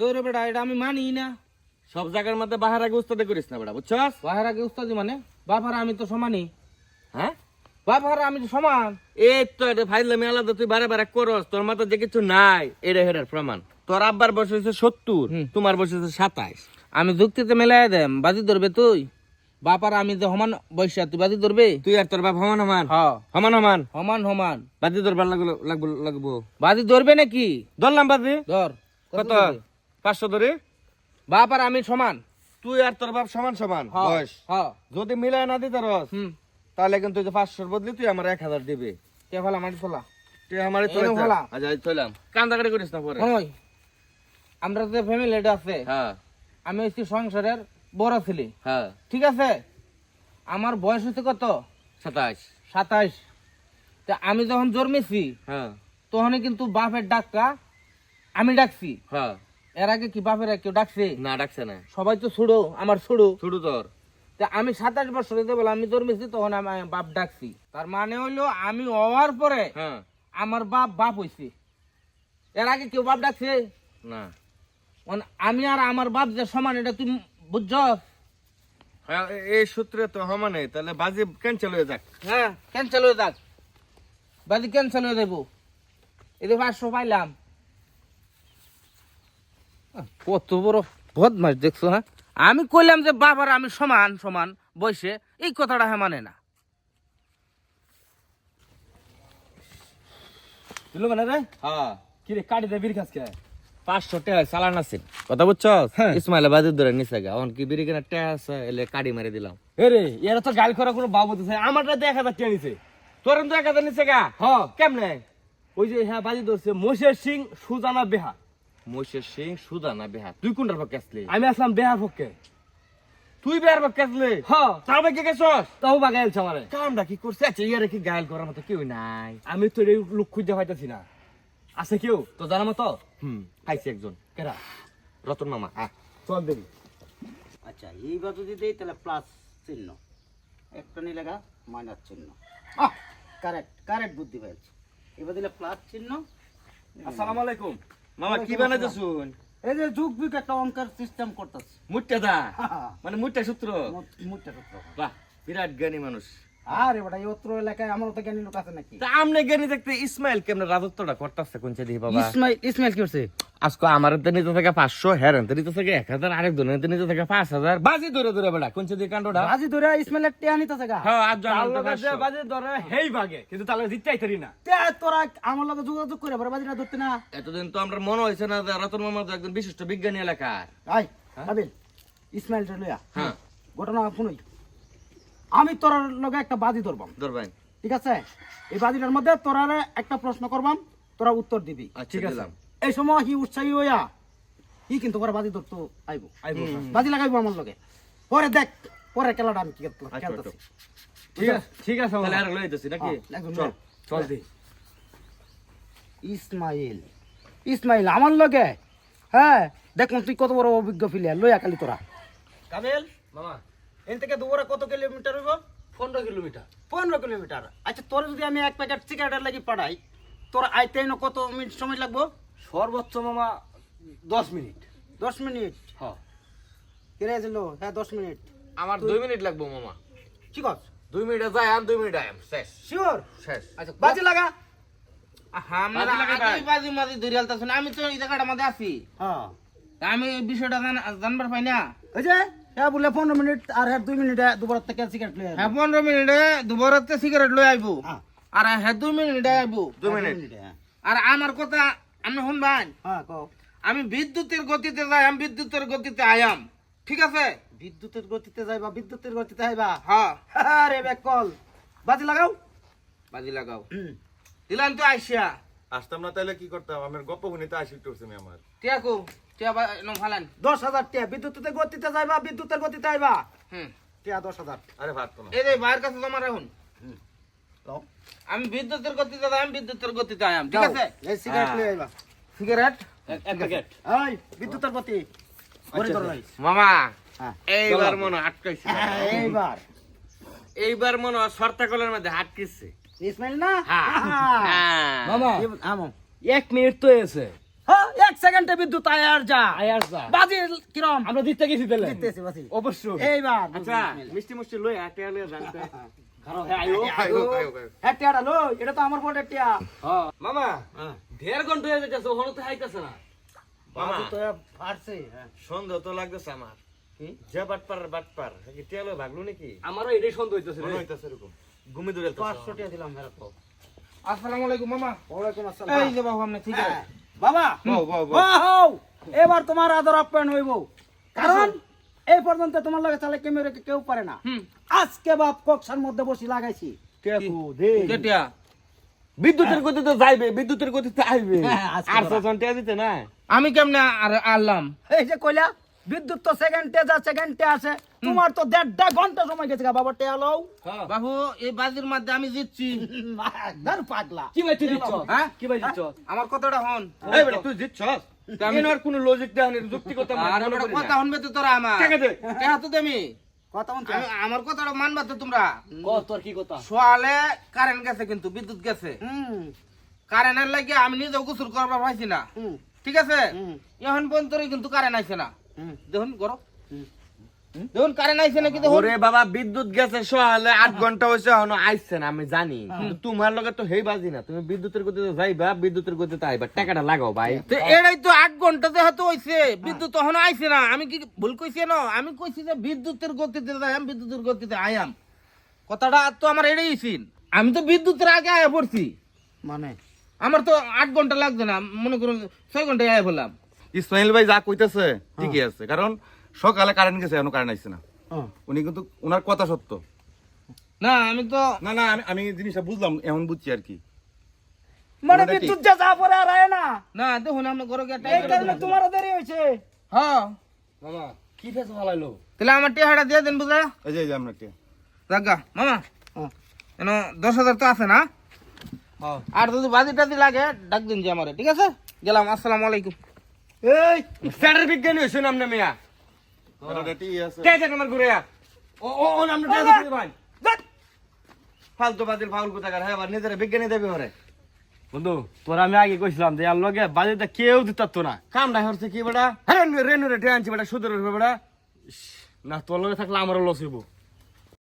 তোর বেটা এটা আমি মানি না। সব জায়গার মধ্যে বাহার আগে উস্তাদে করিস না বেটা বুঝছস? বাহার আগে উস্তাদি মানে? বাপার আমি তো সমানই। হ্যাঁ? বাপার আমি তো সমান। এই তো এটা ফাইলামি আলাদা তুই বারে বারে করস তোর মাথা যে কিছু নাই এটা হেরার প্রমাণ। তোর আব্বার বয়স হয়েছে সত্তর। তোমার বয়স হয়েছে সাতাইশ। আমি যুক্তিতে মেলাই দেম বাজি ধরবে তুই? বাপার আমি যে সমান বৈশা তুই বাজি ধরবে? তুই আর তোর বাপ সমান সমান? সমান সমান? সমান সমান। বাদি ধরবার লাগল লাগবো লাগবো। বাজি ধরবে নাকি? ধরলাম বাদি ধর। কত? পাঁচশো ধরে। বাপ আর আমি সমান। তুই আর তোর বাপ সমান সমান হ্যাঁ, বয়স। হ্যাঁ। যদি মিলায় না দিতে রস তাহলে কিন্তু যে পাঁচশোর বদলি তুই আমার এক হাজার দিবি। কে ফেলা মাটি ফেলা। তুই আমার আচ্ছা চলাম কান্দাকাটি করিস না পরে। ওই। আমরা যে ফ্যামিলি এটা আছে হ্যাঁ। আমি হচ্ছি সংসারের বড় ছেলে। হ্যাঁ। ঠিক আছে? আমার বয়স হচ্ছে কত? সাতাইশ। সাতাইশ। তা আমি যখন জন্মেছি হ্যাঁ। তখনই কিন্তু বাপের ডাক্কা আমি ডাকছি। হ্যাঁ। এর আগে কি বাপের কেউ ডাকছে? না ডাকছে না। সবাই তো ছুড়ো আমার ছুড়ো। ছুটু তোর। তা আমি সাতাশ বছর হতে বলে আমি জন্মেছি তখন আমি বাপ ডাকছি। তার মানে হইল আমি হওয়ার পরে হ্যাঁ। আমার বাপ বাপ হইছে। এর আগে কেউ বাপ ডাকছে? না। মানে আমি আর আমার বাপ যে সমান এটা তুমি বুঝছ? হ্যাঁ এই সূত্রে তো সমানে তাহলে বাজি ক্যান্সেল হয়ে যাক। হ্যাঁ ক্যান্সেল হয়ে যাক। বাদি ক্যান্সেল হয়ে দেবো এদের পাঁচশো পাইলাম কত বড় বদমাস দেখছ হ্যাঁ? আমি কইলাম যে বাবার আমি সমান সমান বয়সে এই কথাটা হ্যাঁ মানে না। দিল মানে রে? হ্যাঁ। কি রে কাটি দে বীর কাজকে পাঁচশো টাকা চালান আছে। কথা বুঝছ? হ্যাঁ। ইসমাইল বাজি ধরে নিছে গা। অন কি বিড়ি কেনা টাকা আছে এলে কাড়ি মারি দিলাম। এরা তো গাল করা কোনো বাবু দিছে আমারটা তো এক হাজার টাকা নিছে। তোর তো এক হাজার নিছে গা। হ কেমনে? ওই যে হ্যাঁ বাজি ধরছে। মোশের সিং সুজানা বেহা। মহিষের সিং সুদা না বেহা তুই কোনটার পক্ষে আসলি? আমি আসলাম বেহার পক্ষে। তুই বেহার পক্ষে আসলি? হ। তার পক্ষে গেছস? তাও বাগাইলছে আমারে। কামটা কি করছে? আচ্ছা ইয়ারে কি গায়েল করার মতো কেউ নাই। আমি তো এই লোক খুঁজে পাইতেছি না। আছে কেউ? তো জানা মতো? হুম খাইছে একজন। কেরা রতন মামা আহ চল দেবি আচ্ছা এইবার যদি দেই তাহলে প্লাস চিহ্ন। একটা নিলে গা মাইনাস চিহ্ন। কারেক্ট কারেক্ট বুদ্ধি পেয়েছে এবার দিলে প্লাস চিহ্ন। আসসালামু আলাইকুম। মামা কি বানাইতে শুন এই যে যুগ বিগ একটা অঙ্কের সিস্টেম করতেছ। মুট্টা দা? মানে মুট্টা সূত্র? মুটটা সূত্র। বাহ বিরাট জ্ঞানী মানুষ। আরে বেটা এলাকায় আমার তো জ্ঞানী লোক আছে নাকি? তা আমনে জ্ঞানী দেখতে ইসমাইল কেমনে রাজত্বটা করতেছে কোন দিহি বাবা? ইসমাইল ইসমাইল কি করছে? আজকে আমার তো নিতে থাকে পাঁচশো হেরান তো নিতে থাকে এক হাজার আরেক জনের তো নিতে থাকে পাঁচ হাজার। বাজি ধরে ধরে বেড়া কোন কাণ্ডটা? বাজি ধরে টেয়া হ্যাঁ। বাজি ধরে হেই ভাগে কিন্তু তাহলে জিততেই পারি না। তে তোরা আমার লগে যোগাযোগ করে পরে বাজিটা ধরতে না। এতদিন তো আমরা মনে হয়েছে না যে রতন মামা তো একজন বিশিষ্ট বিজ্ঞানী এলাকার। আই আবিল ইসমাইলটা লইয়া। হ্যাঁ। ঘটনা শুনুই। আমি তোর লগে একটা বাজি ধরবাম ধরবেন ঠিক আছে? এই বাজিটার মধ্যে তোরা একটা প্রশ্ন করবাম তোরা উত্তর দিবি। আচ্ছা ঠিক আছে? এই সময় হি উৎসাহী হইয়া হি কিন্তু পরে বাজি ধরতো আইব। আইবো। বাজি লাগাইবো আমার লগে। পরে দেখ পরে খেলাটা আমি কি আচ্ছা, খেলতেছি ঠিক আছে ঠিক আছে তাহলে আর লই যাচ্ছি নাকি? হ্যাঁ, চল চল দি ইসমাইল ইসমাইল আমার লগে? হ্যাঁ দেখুন তুই কত বড় অভিজ্ঞ প্লেয়ার লইয়া খালি তোরা। কামেল মামা। এন থেকে দুপুরে কত কিলোমিটার হইব? পনেরো কিলোমিটার। পনেরো কিলোমিটার। আচ্ছা তোর যদি আমি এক প্যাকেট সিগারেটের লাগি পাঠাই তোর আইতে কত মিনিট সময় লাগবো? সর্বোচ্চ মামা দশ মিনিট। দশ মিনিট? হ্যাঁ। কিরে ছিল হ্যাঁ দশ মিনিট। আমার দুই মিনিট লাগবো মামা। ঠিক আছে দুই মিনিটে যাই আম দুই মিনিট আয়াম শেষ। শিওর শেষ। আচ্ছা বাজি লাগা। আমরা আগেই বাজি মাজি ধরে আলতাছি আমি তো এই জায়গাটার মধ্যে আছি। হ্যাঁ। আমি বিষয়টা জান- জানবার পাই না। ওই যে হ্যাঁ বলে পনেরো মিনিট আর হ্যাঁ দুই মিনিটে দুপুর থেকে সিগারেট প্লেয়ার হ্যাঁ পনেরো মিনিটে দুবারতে সিগারেট লই আইবো হ্যাঁ আর হ্যাঁ দুই মিনিটে আইবো দুই মিনিট হ্যাঁ আর আমার কথা আমি শুনবান। হ্যাঁ কও আমি বিদ্যুতের গতিতে যাই আমি বিদ্যুতের গতিতে আয়াম। ঠিক আছে? বিদ্যুতের গতিতে যাইবা বিদ্যুতের গতিতে আইবা? হ্যাঁ আরে কল বাজি লাগাও। বাজি লাগাও। দিলাম তো আইসিয়া। আসতাম না তাহলে কি করতাম? আমার গপ্প শুনিতে আসি উঠছে আমার। টিয়াকু। দশ হাজার টিয়া। বিদ্যুতের গতিতে যাইবা বিদ্যুতের গতিতে আইবা। হুম। টিয়া দশ হাজার। আরে ভাত এই রে বাইরের কাছে জমা রাখুন। আমি বিদ্যুতের গতিতে যাই আমি বিদ্যুতের গতিতে আয়াম ঠিক আছে? এই সিগারেট লই আইবা। সিগারেট এক প্যাকেট। এই বিদ্যুতের গতি। করে ধরো নাই। মামা এইবার মনে হয় আটকাইছে। হ্যাঁ, এইবার। এইবার মনে হয় মধ্যে আটকেছে। ইসমাইল না? হ্যাঁ। হ্যাঁ। মামা এক মিনিট তো এসে সেকেন্ডে বিদ্যুৎ আয় আর যা। আয় আর যা। বাজি কিরম? আমরা জিততে গেছি তাহলে। বাসি অবশ্যই। এইবার। আচ্ছা মিষ্টি মিষ্টি লই আটে আলে জানতে হ্যাঁ। হ্যাঁ লো এটা তো আমার বড় টিয়া। মামা দেড় ঘণ্টা হয়ে যাচ্ছে ওখানে তো হাইতেছে না। মামা। তো ফাটছে। হ্যাঁ। সন্দেহ তো লাগতেছে আমার। যে বাটপার বাটপার। টিয়ালো ভাগলো নাকি? আমারও এটাই সন্দেহ হইতেছে রে। হইতাছে এরকম। ঘুমি পাঁচশো টাকা দিলাম হ্যাঁ তো আসসালামু আলাইকুম মামা। ওয়ালাইকুম এই আসসালাম যে বাবু আপনি ঠিক আছে বাবা। বাহ, এবার তোমার আদর আপ্যায়ন হইব। কারণ এই পর্যন্ত তোমার লাগে চালে ক্যামেরা কেউ পারে না। আজকে বাপ কক্সার মধ্যে বসি লাগাইছি। বিদ্যুতের গতি তো যাইবে বিদ্যুতের গতি তো আইবে হ্যাঁ, আর দিতে না আমি কেমনে আর আনলাম? এই যে কইলা বিদ্যুৎ তো সেকেন্ডে যা সেকেন্ডে আছে তোমার তো দেড়টা ঘণ্টা সময় গেছে গা বাবা টিয়া লও বাবু এই বাজির মধ্যে আমি জিতছি। ধর পাগলা। কি ভাই তুই দিচ্ছ হ্যাঁ? কি ভাই দিচ্ছ আমার কথাটা হন। এই বেটা তুই জিতছস? কোনো লজিক দেখানি যুক্তি করতে আর আমার কথা শুনবে তো তোরা আমার। টাকা দে। টাকা তো দেমি কথা বলছি আমার কথাটা মানবা তো তোমরা। তোর কি কথা? সোয়ালে কারেন্ট গেছে কিন্তু বিদ্যুৎ গেছে। হুম। কারেন্টের লাগে আমি নিজেও গোসল করবার পাইছি না। ঠিক আছে? এখন পর্যন্ত কিন্তু কারেন্ট আইছে না। দেখুন করো দেখুন কারেন্ট আইছে নাকি দেখুন। ওরে বাবা বিদ্যুৎ গেছে সকালে আট ঘণ্টা আইছে না আমি জানি। কিন্তু তোমার লগে তো হেই বাজি না। তুমি বিদ্যুতের গতিতে যাইবা বিদ্যুতের গতিতে আইবা টাকাটা লাগাও ভাই। তো এটাই তো আট ঘণ্টা যেহেতু হইছে বিদ্যুৎ তখন আইছে না। আমি কি ভুল কইছি না আমি কইছি যে বিদ্যুতের গতিতে যাইম বিদ্যুতের গতিতে আয়াম কথাটা তো আমার এটাই ছিল। আমি তো বিদ্যুতের আগে আয়া পড়ছি। মানে? আমার তো আট ঘণ্টা লাগছে না মনে করুন ছয় ঘন্টায় আয়া বললাম ইসমাইল ভাই যা কইতেছে ঠিকই আছে। কারণ সকালে কারেন্ট গেছে এখনও কারেন্ট আইছে না। হ্যাঁ। উনি কিন্তু ওনার কথা সত্য। না আমি তো না না আমি আমি জিনিসটা বুঝলাম এমন বুঝছি আর কি। মানে। বিদ্যুৎ যা যা পরে আর আয় না। না দেখুন আমরা ঘরে গিয়ে এই কারণে তোমারও দেরি হয়েছে। হ্যাঁ। মামা কি ফেস ভালাইলো তাহলে আমার টিহাটা দিয়ে দেন বুঝা এই যে এই যে আমরা কে জাগা মামা। হ্যাঁ। দশ হাজার তো আছে না? আর যদি বাজি টাজি লাগে ডাক দিন যে আমারে ঠিক আছে? গেলাম আসসালামু আলাইকুম। এই স্যারের বিজ্ঞানী হইছে নাম মিয়া আছে আমার ঘুরে। ও ও ও নাম না ভাই ফালতু বাদিল ফাউল কথা হ্যাঁ আবার নিজের বিজ্ঞানী দেবে বন্ধু তোর আমি আগে কইছিলাম যে আর লগে বাজেটা কেউ দিতার তো না কামটা হচ্ছে কি বেটা হ্যাঁ রেনু রে আনছি বেটা সুদের বেটা না তোর লগে থাকলে আমারও লস হইব